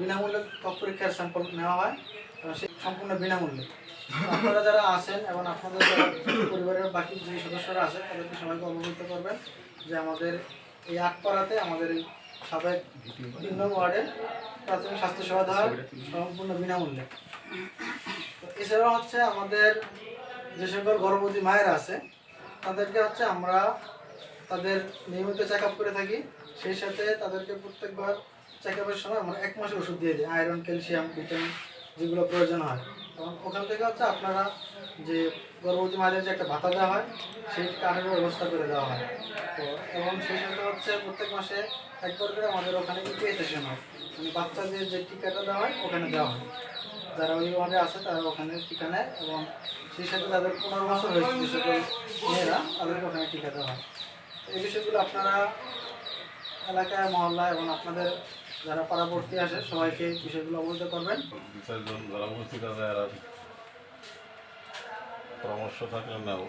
বিনামূল্যে ত্বক পরীক্ষার স্যাম্পল নেওয়া হয় সে সম্পূর্ণ বিনামূল্যে। আপনারা যারা আছেন এবং আপনাদের পরিবারের বাকি যে সদস্যরা আছে, তাদেরকে সবাইকে অবগত করবেন যে আমাদের এই আটপাড়াতে, আমাদের সাবেক তিন নং ওয়ার্ডে প্রাথমিক স্বাস্থ্যসেবা দেওয়া সম্পূর্ণ বিনামূল্যে। এছাড়াও হচ্ছে আমাদের যে সকল গর্ভবতী মায়েরা আছে, তাদেরকে হচ্ছে আমরা তাদের নিয়মিত চেক আপ করে থাকি। সেই সাথে তাদেরকে প্রত্যেকবার চেক আপের সময় আমরা এক মাসের ওষুধ দিয়ে দিই আয়রন ক্যালসিয়াম ভিটামিন যেগুলো প্রয়োজন হয়। এবং ওখান থেকে হচ্ছে আপনারা যে গর্ভবতী মায়েদের যে একটা ভাতা দেওয়া হয়, সেই কার্ডের ব্যবস্থা করে দেওয়া হয়। তো এবং সেই সাথে হচ্ছে প্রত্যেক মাসে একবার করে আমাদের ওখানে ইকুয়েশন হয়। মানে বাচ্চাদের যে টিকাটা দেওয়া হয়, ওখানে দেওয়া হয়। যারা ওই ওয়ার্ডে আছে, তারা ওখানে টিকা নেয় এবং সেই সাথে তাদের পনেরো বছর হয়েছে মেয়েরা, তাদেরকে ওখানে টিকা দেওয়া হয়। এই বিষয়গুলো আপনারা এলাকায় মহল্লা এবং আপনাদের যারা পাড়াবর্তী আসে সবাইকে এই বিষয়গুলো অবগত করবেন। পরামর্শ থাকলে নাও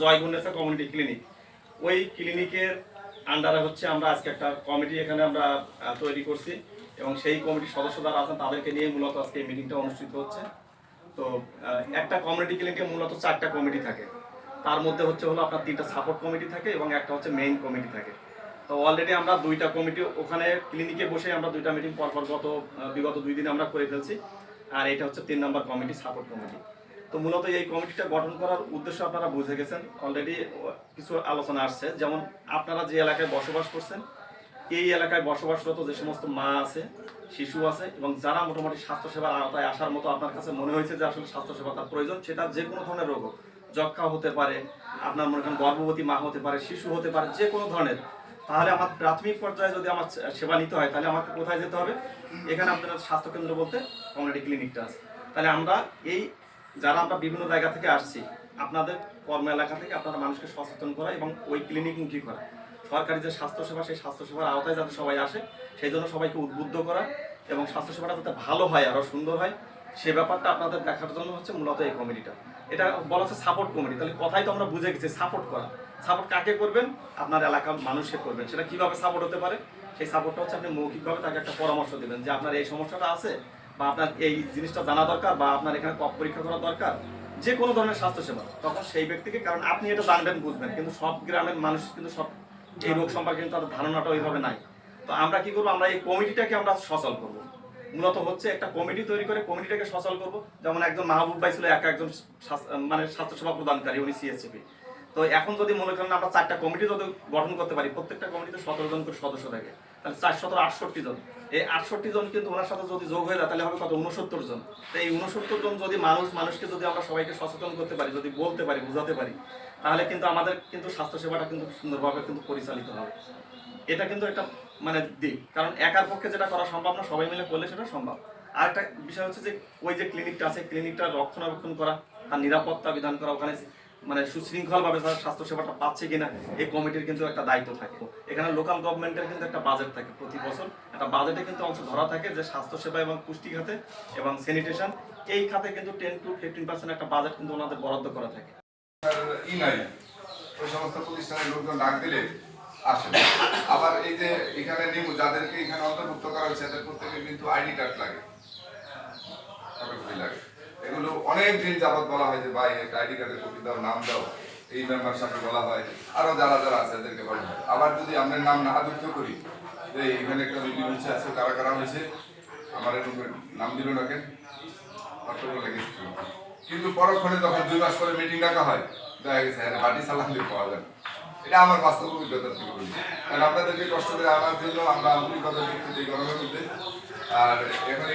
জয় গুণেসা কমিউনিটি ক্লিনিক। ওই ক্লিনিকের আন্ডারে হচ্ছে আমরা আজকে একটা কমিটি এখানে আমরা তৈরি করছি এবং সেই কমিটির সদস্য যারা আছেন তাদেরকে নিয়ে মূলত আজকে এই মিটিংটা অনুষ্ঠিত হচ্ছে। তো একটা কমিউনিটি ক্লিনিকে মূলত চারটা কমিটি থাকে। তার মধ্যে হচ্ছে হলো আপনার তিনটা সাপোর্ট কমিটি থাকে এবং একটা হচ্ছে মেইন কমিটি থাকে। তো অলরেডি আমরা দুইটা কমিটি ওখানে ক্লিনিকে বসে আমরা দুইটা মিটিং পরপর গত বিগত দুই দিন আমরা করে ফেলছি। আর এটা হচ্ছে তিন নম্বর কমিটি সাপোর্ট কমিটি তো মূলত এই কমিটিটা গঠন করার উদ্দেশ্য আপনারা বুঝে গেছেন। অলরেডি কিছু আলোচনা আসছে। যেমন আপনারা যে এলাকায় বসবাস করছেন, এই এলাকায় বসবাসরত যে সমস্ত মা আছে, শিশু আছে এবং যারা মোটামুটি স্বাস্থ্যসেবার আওতায় আসার মতো আপনার কাছে মনে হয়েছে যে আসলে স্বাস্থ্যসেবা তার প্রয়োজন, সেটা যে কোনো ধরনের রোগ হোক যক্ষা হতে পারে, আপনার মনে করেন গর্ভবতী মা হতে পারে, শিশু হতে পারে, যে কোনো ধরনের, তাহলে আমার প্রাথমিক পর্যায়ে যদি আমার সেবা নিতে হয়, তাহলে আমাকে কোথায় যেতে হবে? এখানে আপনার স্বাস্থ্যকেন্দ্র বলতে কমিউনিটি ক্লিনিকটা আছে। তাহলে আমরা এই, যারা আমরা বিভিন্ন জায়গা থেকে আসছি, আপনাদের কর্ম এলাকা থেকে আপনারা মানুষকে সচেতন করা এবং ওই ক্লিনিকমুখী করা। সরকারি যে স্বাস্থ্যসেবা, সেই স্বাস্থ্যসেবার আওতায় যাতে সবাই আসে, সেই জন্য সবাইকে উদ্বুদ্ধ করা এবং স্বাস্থ্যসেবাটা যাতে ভালো হয় আরও সুন্দর হয় সে ব্যাপারটা আপনাদের দেখার জন্য হচ্ছে মূলত এই কমিটিটা এটা বলা হচ্ছে সাপোর্ট কমিটি তাহলে কথাই তো আমরা বুঝে গেছি সাপোর্ট করা। সাপোর্ট কাকে করবেন? আপনার এলাকার মানুষকে করবেন। সেটা কীভাবে সাপোর্ট হতে পারে? সেই সাপোর্টটা হচ্ছে আপনি মৌখিকভাবে তাকে একটা পরামর্শ দেবেন যে আপনার এই সমস্যাটা আছে বা আপনার এই জিনিসটা জানা দরকার বা আপনার এখানে কপ পরীক্ষা করা দরকার। যে কোনো ধরনের স্বাস্থ্যসেবা। তখন সেই ব্যক্তিকে, কারণ আপনি এটা জানবেন, বুঝবেন। কিন্তু সব গ্রামের মানুষ কিন্তু সব এই রোগ সম্পর্কে কিন্তু তাদের ধারণাটা ওইভাবে নাই। তো আমরা কি করব? আমরা এই কমিটিটাকে আমরা সচল করব। মূলত হচ্ছে একটা কমিটি তৈরি করে কমিটিটাকে সচল করব। যেমন একজন মাহবুব ভাই ছিল, একা একজন মানে স্বাস্থ্যসেবা প্রদানকারী, উনি সিএসসিপি তো এখন যদি মনে করেন আমরা চারটা কমিটি যদি গঠন করতে পারি, প্রত্যেকটা কমিটিতে সতেরো জন করে সদস্য থাকে। তাহলে চার সতেরো আটষট্টি জন। এই আটষট্টি জন কিন্তু ওনার সাথে যদি যোগ হয়ে যায়, তাহলে হবে কত? উনসত্তর জন। তো এই উনসত্তর জন যদি মানুষ, মানুষকে যদি আমরা সবাইকে সচেতন করতে পারি, যদি বলতে পারি, বোঝাতে পারি, তাহলে কিন্তু আমাদের কিন্তু স্বাস্থ্যসেবাটা কিন্তু সুন্দরভাবে কিন্তু পরিচালিত হবে। এটা কিন্তু একটা মানে দিক। কারণ একার পক্ষে যেটা করা সম্ভব না, সবাই মিলে করলে সেটা সম্ভব। আর একটা বিষয় হচ্ছে যে, ওই যে ক্লিনিকটা আছে ক্লিনিকটা রক্ষণাবেক্ষণ করা তার নিরাপত্তা বিধান করা, ওখানে মানে সুশৃঙ্খলভাবে তারা স্বাস্থ্যসেবাটা পাচ্ছে কিনা, এই কমিটির কিন্তু একটা দায়িত্ব থাকে। এখানে লোকাল গভর্নমেন্টের কিন্তু একটা বাজেট থাকে প্রতি বছর। একটা বাজেটে কিন্তু অংশ ধরা থাকে যে স্বাস্থ্যসেবা এবং পুষ্টি খাতে এবং স্যানিটেশন এই খাতে কিন্তু টেন টু ফিফটিন পার্সেন্ট একটা বাজেট কিন্তু ওনাদের বরাদ্দ করা থাকে। ওই সমস্ত প্রতিষ্ঠানের লোকজন ডাক দিলে আসে আবার এই যে এখানে নিমু যাদেরকে এখানে অন্তর্ভুক্ত করা হয়েছে তাদের প্রত্যেকের কিন্তু আইডি কার্ড লাগে। লাগে। এগুলো অনেক দিন যাবত বলা হয় যে, ভাই, একটা আইডি কার্ডের কপি দাও, নাম দাও। এই মেম্বার সাথে বলা হয়। আরও যারা যারা আছে, এদেরকে বলা হয়। আবার যদি আমরা নাম না যুক্ত করি, যে এখানে একটা মিটিং হচ্ছে আছে, কারা কারা হয়েছে, আমার এরকম নাম দিল না কেন? কিন্তু পরক্ষণে যখন দুই মাস পরে মিটিং ডাকা হয় দেখা গেছে হ্যাঁ পাওয়া যায় এটা আমার বাস্তব অভিজ্ঞতা থেকে বলি কারণ আপনাদেরকে কষ্ট আনার জন্য আমরা আন্তরিকতা গরমের মধ্যে, আর এখন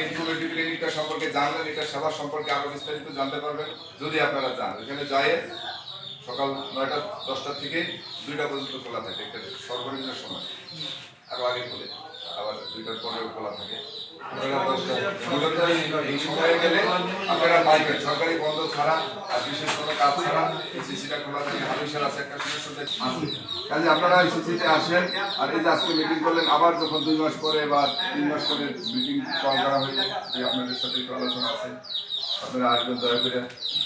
সম্পর্কে জানলেন, এটা সেবা সম্পর্কে আরও বিস্তারিত জানতে পারবেন, যদি আপনারা চান। এখানে যায় সকাল নয়টা, দশটা থেকে দুইটা পর্যন্ত খোলা থাকে, একটা সর্বনিম্ন সময়। আরও আগে খোলে, আবার দুইটার পরেও খোলা থাকে। আপনারা পাইবেন। সরকারি বন্ধ ছাড়া আর বিশেষ কাজ ছাড়া সিসিটা খোলা থাকে। হামিশার আছে আসেন আর এই যে আজকে মিটিং করলেন, আবার যখন দুই মাস পরে বা তিন মাস পরে মিটিং কল করা হয়েছে যে আপনাদের সাথে একটু আলোচনা আছে। আপনারা আসবেন, দয়া করে।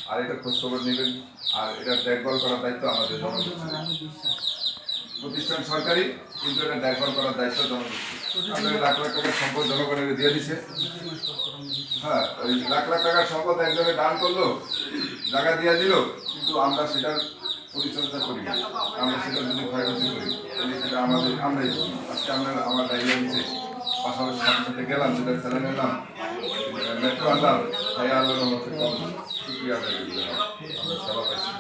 আর এটা খোঁজ খবর নেবেন। আর এটা দেখভাল করার দায়িত্ব আমাদের। প্রতিষ্ঠান সরকারি, কিন্তু এটা দেখভাল করার দায়িত্ব জনগোষ্ঠী আপনার লাখ লাখ টাকার সম্পদ জনগণের দিয়ে দিছে। হ্যাঁ ওই লাখ লাখ টাকার সম্পদ একজনে দান করল, জায়গা দিয়ে দিল, কিন্তু আমরা সেটার পরিচর্যা করি আমরা সেটা যদি ক্ষয়ক্ষতি করি, তাহলে সেটা আমাদের, আমরাই আজকে আমরা আমার ডাইরিয়া দিচ্ছে পাশাপাশি সাথে সাথে গেলাম যেটা ছেলে নিলাম। মেট্রো আনলাম তাই আল্লাহর রহমতে কম। শুক্রিয়া সেবা পাইছি।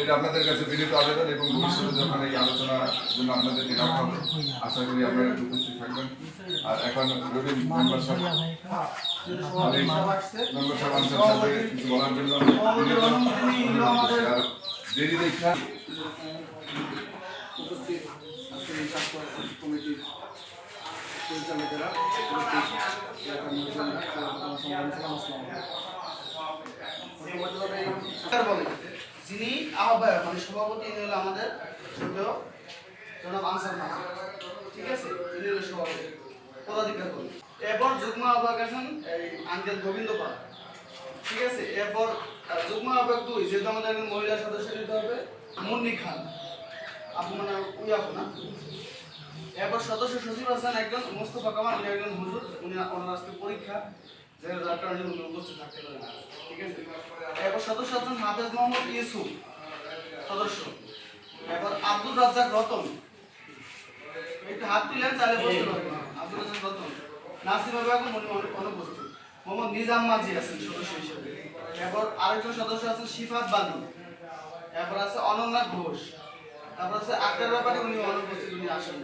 এটা আপনাদের কাছে বিনীত আবেদন এবং ভবিষ্যতে যখন এই আলোচনার জন্য আপনাদের ডাকা হবে, আশা করি আপনারা উপস্থিত থাকবেন। আর এখন মেম্বার সাহেব কিছু বলার জন্য দেরি দেখা যিনি আহ্বায়ক মানে সভাপতি, ইনি হলো আমাদের জনাব আনসার মাহা ঠিক আছে? ইনি হলো সভাপতি পদাধিকার করি এরপর যুগ্ম আহ্বায়ক আছেন এই আঙ্কেল গোবিন্দ পাল। ঠিক আছে? এরপর যুগ্ম আহ্বায়ক দুই, যেহেতু আমাদের একজন মহিলা সদস্য নিতে হবে, মুন্নি খান। আপু মানে উই আপু না? এরপর সদস্য সচিব আছেন একজন মোস্তফা কামাল, উনি একজন হুজুর, উনি ওনার আজকে পরীক্ষা। যে যার কারণে উনি উপস্থিত থাকতে পারেন না। ঠিক আছে? এরপর সদস্য আছেন হাফেজ মোহাম্মদ ইউসুফ। সদস্য। এরপর আব্দুল রাজ্জাক রতন। একটু হাত তুলেন তাহলে বসতে পারবেন। আব্দুল রাজ্জাক রতন। নাসিমা বেগম উনি অনুপস্থিত। মোহাম্মদ নিজাম মাঝি আছেন সদস্য হিসেবে। এরপর আরেকজন সদস্য আছেন শিফাত বানু। এরপর আছে অনন্যাথ ঘোষ। তারপর আছে আক্তার ব্যাপারে উনি অনুপস্থিত উনি আসেন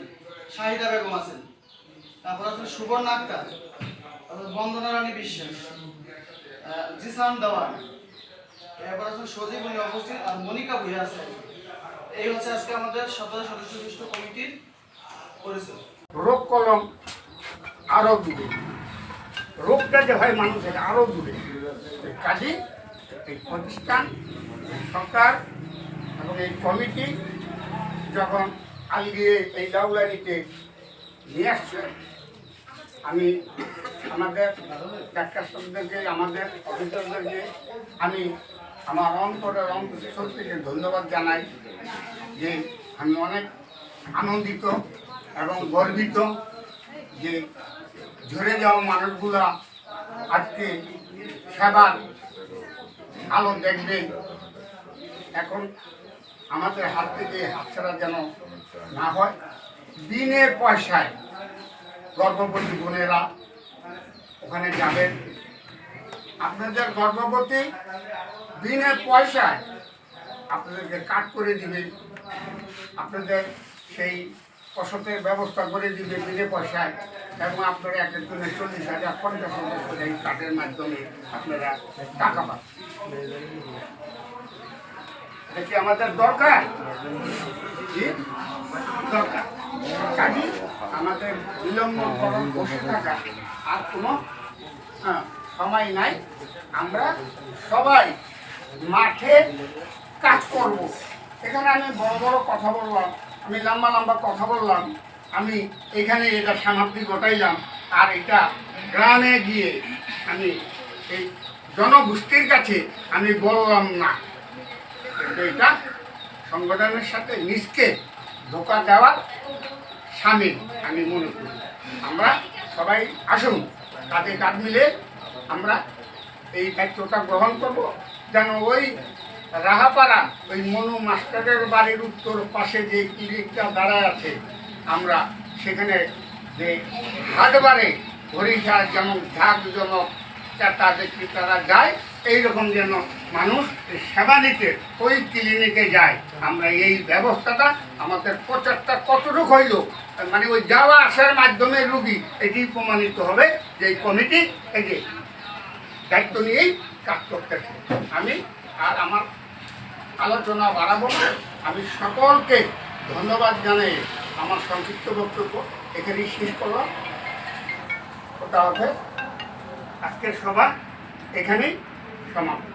শাহিদা বেগম আছেন। তারপর আছেন সুবর্ণ আক্তার। তারপর বন্দনা রানী বিশ্বাস জিসান দেওয়ান। এরপর আছেন সজীব, উনি উপস্থিত, আর মনিকা ভুইয়া আছে। এই হচ্ছে আজকে আমাদের সতেরো সদস্য বিশিষ্ট কমিটির পরিচয়। রোগ কলম আরও দূরে। রোগটা যে হয় মানুষের আরও দূরে। কাজে, এই প্রতিষ্ঠান সরকার এবং এই কমিটি যখন আজকে এই লাউলারিতে নিয়ে আসছে আমি আমাদের ডাক্তার আমাদের অফিসারদেরকে আমি আমার অন্তরের অন্তর থেকে ধন্যবাদ জানাই যে আমি অনেক আনন্দিত এবং গর্বিত যে ঝরে যাওয়া মানুষগুলা আজকে সেবার আলো দেখবে। এখন আমাদের হাত থেকে হাতছাড়া যেন না হয়। বিনে পয়সায় গর্ভবতী বোনেরা ওখানে যাবেন। আপনাদের গর্ভবতী বিনে পয়সায় আপনাদেরকে কাট করে দিবে। আপনাদের সেই কষতের ব্যবস্থা করে দিবে বিনে পয়সায়। এবং আপনারা এক একজনের চল্লিশ হাজার, পঞ্চাশ হাজার এই কার্ডের মাধ্যমে আপনারা টাকা পান এটা কি আমাদের দরকার? দরকার। কাজে আমাদের বিলম্ব করণ বসে থাকা আর কোনো হ্যাঁ, সময় নাই। আমরা সবাই মাঠে কাজ করব। এখানে আমি বড় বড় কথা বললাম আমি লম্বা লম্বা কথা বললাম আমি এখানে এটা সমাপ্তি ঘটাইলাম। আর এটা গ্রামে গিয়ে আমি এই জনগোষ্ঠীর কাছে আমি বললাম না। এটা সংগঠনের সাথে নিজকে ধোকা দেওয়ার সামিল, আমি মনে করি। আমরা সবাই আসুন, তাদের কাঁধ মিলে আমরা এই দায়িত্বটা গ্রহণ করব। যেন ওই রাহাপাড়া, ওই মনু মাস্টারের বাড়ির উত্তর পাশে যে ক্লিনিকটা দাঁড়ায় আছে, আমরা সেখানে যে হাটবারে হরিষা যেমন ঝাঁকজনক দেখি তারা যায়, এইরকম যেন মানুষ সেবা নিতে ওই ক্লিনিকে যায়। আমরা এই ব্যবস্থাটা আমাদের প্রচারটা কতটুকু হইল মানে ওই যাওয়া আসার মাধ্যমে রুগী এটি প্রমাণিত হবে যে এই কমিটি এই দায়িত্ব নিয়েই কাজ করতেছে। আমি আর আমার আলোচনা বাড়াবো না। আমি সকলকে ধন্যবাদ জানাই আমার সংক্ষিপ্ত বক্তব্য এখানেই শেষ করলাম। ওটা হবে আজকের সভা এখানেই সমাপ্ত।